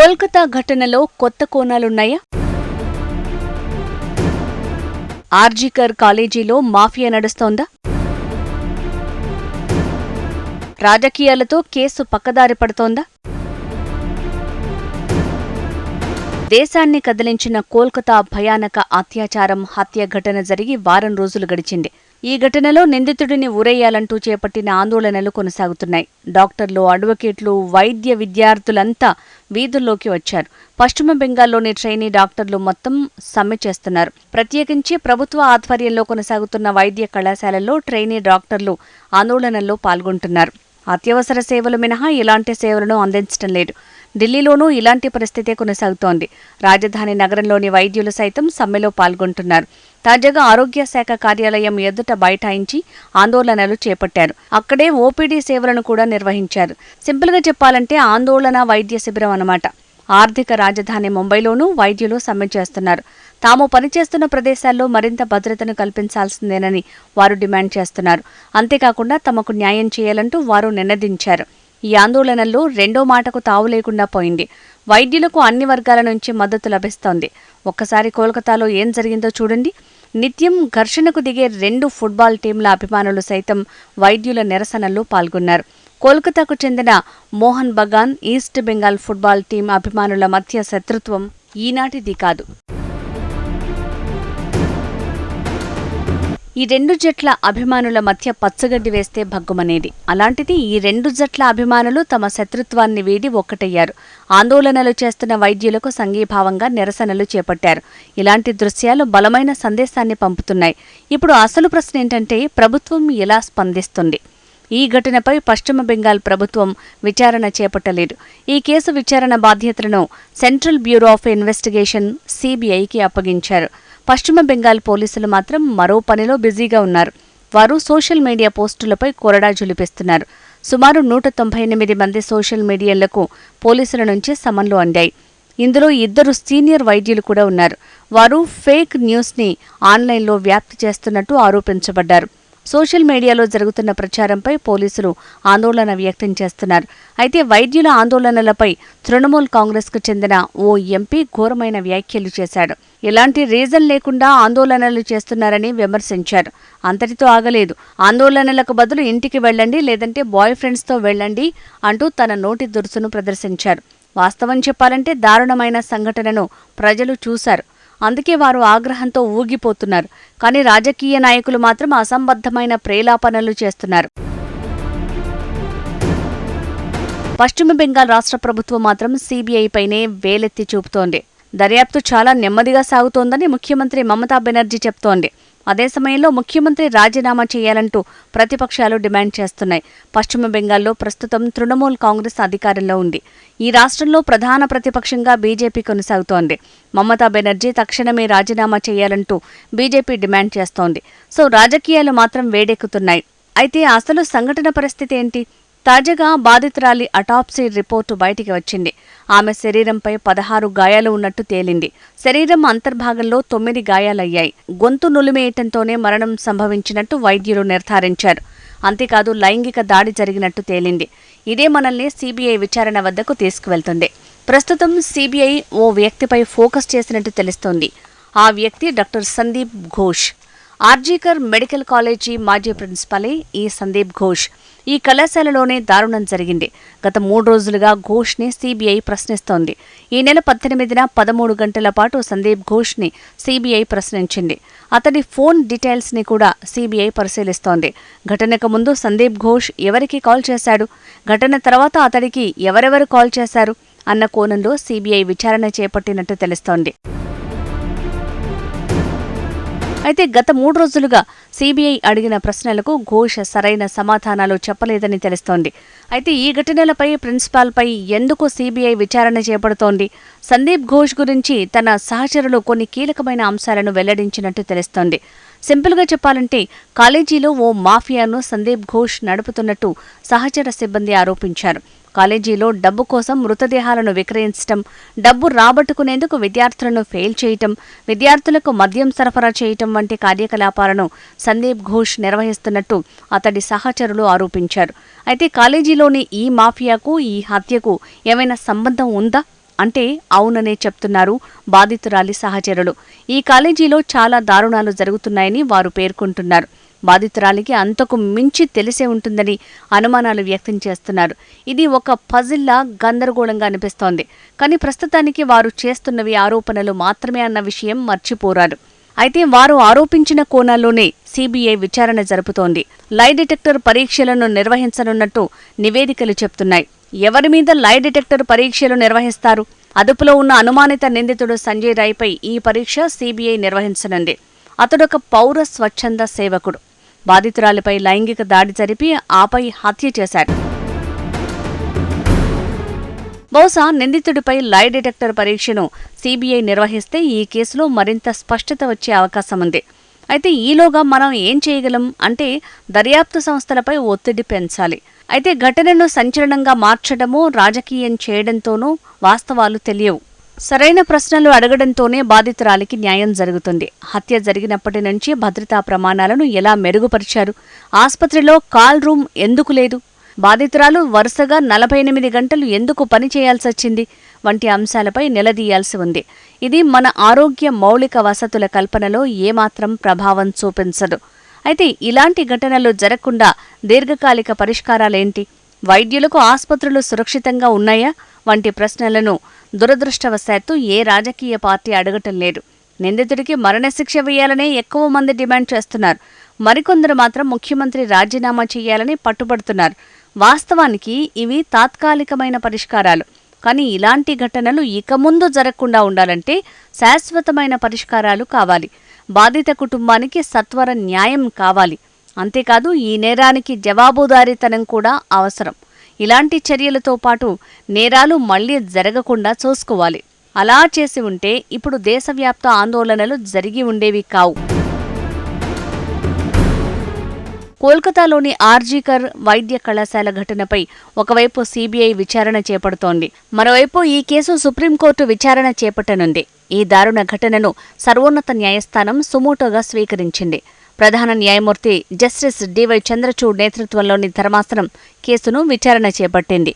కోల్కతా ఘటనలో కొత్త కోణాలున్నాయా? ఆర్జీకర్ కాలేజీలో మాఫియా నడుస్తోందా? రాజకీయాలతో కేసు పక్కదారి పడుతోందా? దేశాన్ని కదిలించిన కోల్కతా భయానక అత్యాచారం హత్య ఘటన జరిగి వారం రోజులు గడిచింది. ఈ ఘటనలో నిందితుడిని ఊరేయాలంటూ చేపట్టిన ఆందోళనలు కొనసాగుతున్నాయి. డాక్టర్లు అడ్వకేట్లు వైద్య విద్యార్థులంతా వీధుల్లోకి వచ్చారు. పశ్చిమ బెంగాల్లోని ట్రైనీ డాక్టర్లు మొత్తం సమ్మె చేస్తున్నారు. ప్రత్యేకించి ప్రభుత్వ ఆధ్వర్యంలో కొనసాగుతున్న వైద్య కళాశాలల్లో ట్రైనీ డాక్టర్లు ఆందోళనల్లో పాల్గొంటున్నారు. అత్యవసర సేవలు మినహా ఇలాంటి సేవలను అందించడం లేదు. ఢిల్లీలోనూ ఇలాంటి పరిస్థితే కొనసాగుతోంది. రాజధాని నగరంలోని వైద్యులు సైతం సమ్మెలో పాల్గొంటున్నారు. తాజాగా ఆరోగ్య శాఖ కార్యాలయం ఎదుట బైఠాయించి ఆందోళనలు చేపట్టారు. అక్కడే ఓపీడీ సేవలను కూడా నిర్వహించారు. సింపుల్గా చెప్పాలంటే ఆందోళన వైద్య శిబిరం అన్నమాట. ఆర్థిక రాజధాని ముంబైలోనూ వైద్యులు సమ్మె చేస్తున్నారు. తాము పనిచేస్తున్న ప్రదేశాల్లో మరింత భద్రతను కల్పించాల్సిందేనని వారు డిమాండ్ చేస్తున్నారు. అంతేకాకుండా తమకు న్యాయం చేయాలంటూ వారు నినదించారు. ఈ ఆందోళనల్లో రెండో మాటకు తావు లేకుండా పోయింది. వైద్యులకు అన్ని వర్గాల నుంచి మద్దతు లభిస్తోంది. ఒక్కసారి కోల్కతాలో ఏం జరిగిందో చూడండి. నిత్యం ఘర్షణకు దిగే రెండు ఫుట్బాల్ టీంల అభిమానులు సైతం వైద్యుల నిరసనల్లో పాల్గొన్నారు. కోల్కతాకు చెందిన Mohun Bagan East Bengal football team అభిమానుల మధ్య శత్రుత్వం ఈనాటిది కాదు. ఈ రెండు జట్ల అభిమానుల మధ్య పచ్చగడ్డి వేస్తే భగ్గుమనేది. అలాంటిది ఈ రెండు జట్ల అభిమానులు తమ శత్రుత్వాన్ని వీడి ఒక్కటయ్యారు. ఆందోళనలు చేస్తున్న వైద్యులకు సంఘీభావంగా నిరసనలు చేపట్టారు. ఇలాంటి దృశ్యాలు బలమైన సందేశాన్ని పంపుతున్నాయి. ఇప్పుడు అసలు ప్రశ్న ఏంటంటే ప్రభుత్వం ఎలా స్పందిస్తుంది? ఈ ఘటనపై పశ్చిమ బెంగాల్ ప్రభుత్వం విచారణ చేపట్టలేదు. ఈ కేసు విచారణ బాధ్యతలను సెంట్రల్ బ్యూరో ఆఫ్ ఇన్వెస్టిగేషన్ సిబిఐకి అప్పగించారు. పశ్చిమ బెంగాల్ పోలీసులు మాత్రం మరో పనిలో బిజీగా ఉన్నారు. వారు సోషల్ మీడియా పోస్టులపై కొరడా జులిపిస్తున్నారు. సుమారు నూట తొంభై ఎనిమిది మంది సోషల్ మీడియాలకు పోలీసుల నుంచి సమన్లు అందాయి. ఇందులో ఇద్దరు సీనియర్ వైద్యులు కూడా ఉన్నారు. వారు ఫేక్ న్యూస్ని ఆన్లైన్లో వ్యాప్తి చేస్తున్నట్టు ఆరోపించబడ్డారు. సోషల్ మీడియాలో జరుగుతున్న ప్రచారంపై పోలీసులు ఆందోళన వ్యక్తం చేస్తున్నారు. అయితే వైద్యుల ఆందోళనలపై తృణమూల్ కాంగ్రెస్కు చెందిన ఓ ఎంపీ ఘోరమైన వ్యాఖ్యలు చేశాడు. ఎలాంటి రీజన్ లేకుండా ఆందోళనలు చేస్తున్నారని విమర్శించారు. అంతటితో ఆగలేదు. ఆందోళనలకు బదులు ఇంటికి వెళ్ళండి లేదంటే బాయ్ ఫ్రెండ్స్తో వెళ్ళండి అంటూ తన నోటి దురుసును ప్రదర్శించారు. వాస్తవం చెప్పాలంటే దారుణమైన సంఘటనను ప్రజలు చూశారు. అందుకే వారు ఆగ్రహంతో ఊగిపోతున్నారు. కానీ రాజకీయ నాయకులు మాత్రం అసంబద్ధమైన ప్రేలాపనలు చేస్తున్నారు. పశ్చిమ బెంగాల్ రాష్ట్ర ప్రభుత్వం మాత్రం సీబీఐపైనే వేలెత్తి చూపుతోంది. దర్యాప్తు చాలా నెమ్మదిగా సాగుతోందని ముఖ్యమంత్రి మమతా బెనర్జీ చెప్తోంది. అదే సమయంలో ముఖ్యమంత్రి రాజీనామా చేయాలంటూ ప్రతిపక్షాలు డిమాండ్ చేస్తున్నాయి. పశ్చిమ బెంగాల్లో ప్రస్తుతం తృణమూల్ కాంగ్రెస్ అధికారంలో ఉంది. ఈ రాష్ట్రంలో ప్రధాన ప్రతిపక్షంగా బీజేపీ కొనసాగుతోంది. మమతా బెనర్జీ తక్షణమే రాజీనామా చేయాలంటూ బీజేపీ డిమాండ్ చేస్తోంది. సో రాజకీయాలు మాత్రం వేడెక్కుతున్నాయి. అయితే అసలు సంఘటన పరిస్థితి ఏంటి? తాజాగా బాధితురాలి అటాప్సీ రిపోర్టు బయటికి వచ్చింది. ఆమె శరీరంపై పదహారు గాయాలు ఉన్నట్టు తేలింది. శరీరం అంతర్భాగంలో తొమ్మిది గాయాలయ్యాయి. గొంతు నులిమేయటంతోనే మరణం సంభవించినట్టు వైద్యులు నిర్ధారించారు. అంతేకాదు లైంగిక దాడి జరిగినట్టు తేలింది. ఇదే మనల్ని సీబీఐ విచారణ వద్దకు తీసుకువెళ్తుంది. ప్రస్తుతం సీబీఐ ఓ వ్యక్తిపై ఫోకస్ చేసినట్టు తెలుస్తోంది. ఆ వ్యక్తి doctor Sandip Ghosh. RG Kar medical college మాజీ ప్రిన్సిపలే ఈ సందీప్ ఘోష్. ఈ కళాశాలలోనే దారుణం జరిగింది. గత మూడు రోజులుగా ఘోష్ని సీబీఐ ప్రశ్నిస్తోంది. ఈ నెల పద్దెనిమిదిన పదమూడు గంటల పాటు సందీప్ ఘోష్ని సీబీఐ ప్రశ్నించింది. అతడి ఫోన్ డీటెయిల్స్ని కూడా సీబీఐ పరిశీలిస్తోంది. ఘటనకు ముందు సందీప్ ఘోష్ ఎవరికి కాల్ చేశాడు? ఘటన తర్వాత అతడికి ఎవరెవరు కాల్ చేశారు? అన్న కోణంలో సీబీఐ విచారణ చేపట్టినట్టు తెలుస్తోంది. అయితే గత మూడు రోజులుగా సీబీఐ అడిగిన ప్రశ్నలకు ఘోష్ సరైన సమాధానాలు చెప్పలేదని తెలుస్తోంది. అయితే ఈ ఘటనలపై ప్రిన్సిపాల్పై ఎందుకు సీబీఐ విచారణ చేపడుతోంది? సందీప్ ఘోష్ గురించి తన సహచరులు కొన్ని కీలకమైన అంశాలను వెల్లడించినట్టు తెలుస్తోంది. సింపుల్గా చెప్పాలంటే కాలేజీలో ఓ మాఫియాను సందీప్ ఘోష్ నడుపుతున్నట్టు సహచర సిబ్బంది ఆరోపించారు. కాలేజీలో డబ్బు కోసం మృతదేహాలను విక్రయించటం డబ్బు రాబట్టుకునేందుకు విద్యార్థులను ఫెయిల్ చేయటం విద్యార్థులకు మద్యం సరఫరా చేయటం వంటి కార్యకలాపాలను సందీప్ ఘోష్ నిర్వహిస్తున్నట్టు అతడి సహచరులు ఆరోపించారు. అయితే కాలేజీలోని ఈ మాఫియాకు ఈ హత్యకు ఏమైనా సంబంధం ఉందా? అంటే అవుననే చెప్తున్నారు బాధితురాలి సహచరులు. ఈ కాలేజీలో చాలా దారుణాలు జరుగుతున్నాయని వారు పేర్కొంటున్నారు. బాధితురాలికి అంతకు మించి తెలిసే ఉంటుందని అనుమానాలు వ్యక్తం చేస్తున్నారు. ఇది ఒక పజిల్లా గందరగోళంగా అనిపిస్తోంది. కానీ ప్రస్తుతానికి వారు చేస్తున్నవి ఆరోపణలు మాత్రమే అన్న విషయం మర్చిపోరారు. అయితే వారు ఆరోపించిన కోణాల్లోనే సీబీఐ విచారణ జరుపుతోంది. లై డిటెక్టర్ పరీక్షలను నిర్వహించనున్నట్టు నివేదికలు చెప్తున్నాయి. ఎవరి మీద లై డిటెక్టర్ పరీక్షలు నిర్వహిస్తారు? అదుపులో ఉన్న అనుమానిత నిందితుడు సంజయ్ రాయ్పై ఈ పరీక్ష సీబీఐ నిర్వహించనుంది. అతడొక పౌర స్వచ్ఛంద సేవకుడు. బాధితురాలిపై లైంగిక దాడి జరిపి ఆపై హత్య చేశాడు. బహుశా నిందితుడిపై లై డిటెక్టర్ పరీక్షను సీబీఐ నిర్వహిస్తే ఈ కేసులో మరింత స్పష్టత వచ్చే అవకాశం ఉంది అయితే ఈలోగా మనం ఏం చేయగలం అంటే దర్యాప్తు సంస్థలపై ఒత్తిడి పెంచాలి. అయితే ఘటనను సంచలనంగా మార్చడమో రాజకీయం చేయడంతోనూ వాస్తవాలు తెలియవు. సరైన ప్రశ్నలు అడగడంతోనే బాధితురాలికి న్యాయం జరుగుతుంది. హత్య జరిగినప్పటి నుంచి భద్రతా ప్రమాణాలను ఎలా మెరుగుపరిచారు? ఆసుపత్రిలో కాల్ రూమ్ ఎందుకు లేదు? బాధితురాలు వరుసగా నలభై ఎనిమిది గంటలు ఎందుకు పని చేయాల్సి వచ్చింది వంటి అంశాలపై నిలదీయాల్సి ఉంది. ఇది మన ఆరోగ్య మౌలిక వసతుల కల్పనలో ఏమాత్రం ప్రభావం చూపించదు. అయితే ఇలాంటి ఘటనలు జరగకుండా దీర్ఘకాలిక పరిష్కారాలేంటి? వైద్యులకు ఆసుపత్రులు సురక్షితంగా ఉన్నాయా? వంటి ప్రశ్నలను దురదృష్టవశాత్తు ఏ రాజకీయ పార్టీ అడగటం లేదు. నిందితుడికి మరణశిక్ష వేయాలనే ఎక్కువ మంది డిమాండ్ చేస్తున్నారు. మరికొందరు మాత్రం ముఖ్యమంత్రి రాజీనామా చేయాలని పట్టుబడుతున్నారు. వాస్తవానికి ఇవి తాత్కాలికమైన పరిష్కారాలు. కానీ ఇలాంటి ఘటనలు ఇక ముందు జరగకుండా ఉండాలంటే శాశ్వతమైన పరిష్కారాలు కావాలి. బాధిత కుటుంబానికి సత్వర న్యాయం కావాలి. అంతేకాదు ఈ నేరానికి జవాబుదారీతనం కూడా అవసరం. ఇలాంటి చర్యలతో పాటు నేరాలు మళ్ళీ జరగకుండా చూసుకోవాలి. అలా చేసి ఉంటే ఇప్పుడు దేశవ్యాప్త ఆందోళనలు జరిగి ఉండేవి కావు. కోల్కతాలోని ఆర్జీకర్ వైద్య కళాశాల ఘటనపై ఒకవైపు సీబీఐ విచారణ చేపడుతోంది. మరోవైపు ఈ కేసు సుప్రీంకోర్టు విచారణ చేపట్టనుంది. ఈ దారుణ ఘటనను సర్వోన్నత న్యాయస్థానం సుమోటోగా స్వీకరించింది. ప్రధాన న్యాయమూర్తి జస్టిస్ డివై చంద్రచూడ్ నేతృత్వంలోని ధర్మాసనం కేసును విచారణ చేపట్టింది.